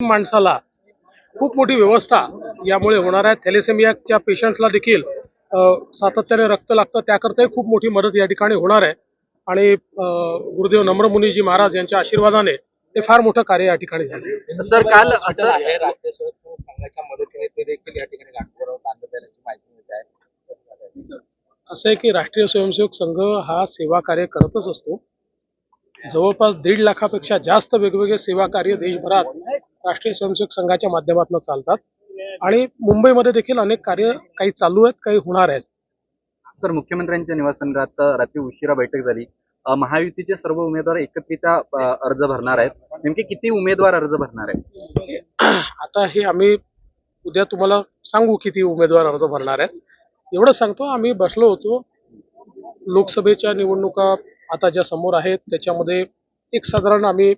माणसाला खूप मोठी व्यवस्था यामुळे होणार आहे. थॅलेसेमियाच्या पेशंटला देखील सातत्याने रक्त लागतं. त्याकरताही खूप मोठी मदत या ठिकाणी होणार आहे. आणि गुरुदेव नम्रमुनीजी महाराज यांच्या आशीर्वादाने हे फार मोठं कार्य या ठिकाणी झाले. सर काल असं आहे राष्ट्रीय स्वयंसेवक संघाच्या मदतीने ते देखील या ठिकाणी माहिती असं आहे की राष्ट्रीय स्वयंसेवक संघ हा सेवा कार्य करतच असतो. जवळपास दीड लाखापेक्षा जास्त वेगवेगळे सेवा कार्य देशभरात राष्ट्रीय स्वयंसेवक संघाच्या माध्यमातून चालतात. आणि मुंबईमध्ये देखील अनेक कार्य काही चालू आहेत काही होणार आहेत. सर मुख्यमंत्र्यांच्या निवासस्थानात रात्री उशिरा बैठक झाली. महायुतीचे सर्व उमेदवार एकत्रित अर्ज भरणार आहेत. नेमके किती उमेदवार अर्ज भरणार आहेत? आता हे आम्ही उद्या तुम्हाला सांगू किती उमेदवार अर्ज भरणार आहेत. एवढं सांगतो आम्ही बसलो होतो. लोकसभेच्या निवडणुका आता ज्या समोर आहेत त्याच्यामध्ये एक साधारण आम्ही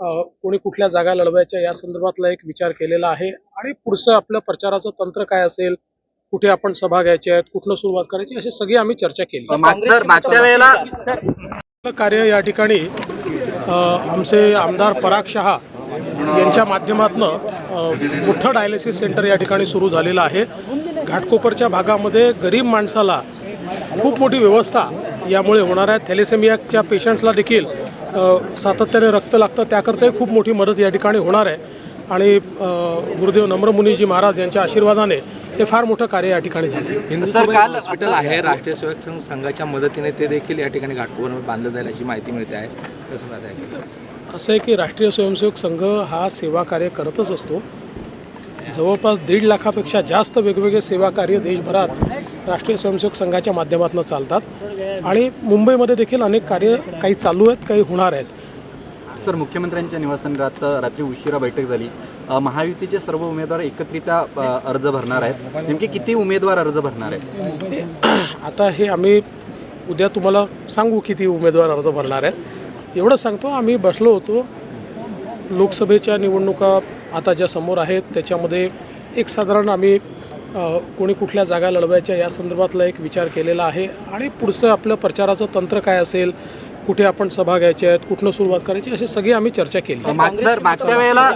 कोणी कुठल्या जागा लढवायच्या या संदर्भातला एक विचार केलेला आहे. आणि पुढचं आपलं प्रचाराचं तंत्र काय असेल? कुठे आपण सभा घ्यायच्या आहेत? कुठनं सुरुवात करायची? अशी सगळी आम्ही चर्चा केली. माग- सर मागच्या वेळेला आपलं कार्य या ठिकाणी अ, आमचे आमदार पराग शहा यांच्या माध्यमातून मोठं डायलिसिस सेंटर या ठिकाणी सुरू झालेलं आहे. घाटकोपरच्या भागामध्ये गरीब माणसाला खूप मोठी व्यवस्था यामुळे होणार आहे थॅलेसेमियाच्या पेशंटला देखील सातत्याने रक्त लागतं. त्याकरताही खूप मोठी मदत या ठिकाणी होणार आहे. आणि गुरुदेव नम्रमुनीजी महाराज यांच्या आशीर्वादाने हे फार मोठं कार्य या ठिकाणी झाले. हिंदुस्थान काल हॉस्पिटल आहे राष्ट्रीय स्वयंसेवक संघ- संघाच्या मदतीने ते देखील या ठिकाणी घाटकोपरावर बांधलं जाईल अशी माहिती मिळते आहे. कसं पाहत आहे? असं आहे की राष्ट्रीय स्वयंसेवक संघ हा सेवा कार्य करतच असतो. जवळपास दीड लाखापेक्षा जास्त वेगवेगळे सेवा कार्य देशभरात राष्ट्रीय स्वयंसेवक संघाच्या माध्यमातून चालतात. आणि मुंबईमध्ये देखील अनेक कार्य काही चालू आहेत काही होणार आहेत. सर मुख्यमंत्र्यांच्या निवासस्थानात रात्री उशिरा बैठक झाली. महायुतीचे सर्व उमेदवार एकत्रित अ, अर्ज भरणार आहेत. नेमके किती उमेदवार अर्ज भरणार आहेत? आता हे आम्ही उद्या तुम्हाला सांगू किती उमेदवार अर्ज भरणार आहेत. एवढं सांगतो आम्ही बसलो होतो. लोकसभेच्या निवडणुका आता ज्या समोर आहेत त्याच्यामध्ये एक साधारण आम्ही कोणी कुठल्या जागा लढवायच्या या संदर्भातला एक विचार केलेला आहे. आणि पुढचं आपलं प्रचाराचं तंत्र काय असेल कुठे आपण सभा घ्यायच्या आहेत कुठनं सुरुवात करायची अशी सगळी आम्ही चर्चा केली. माग- सर मागच्या वेळेला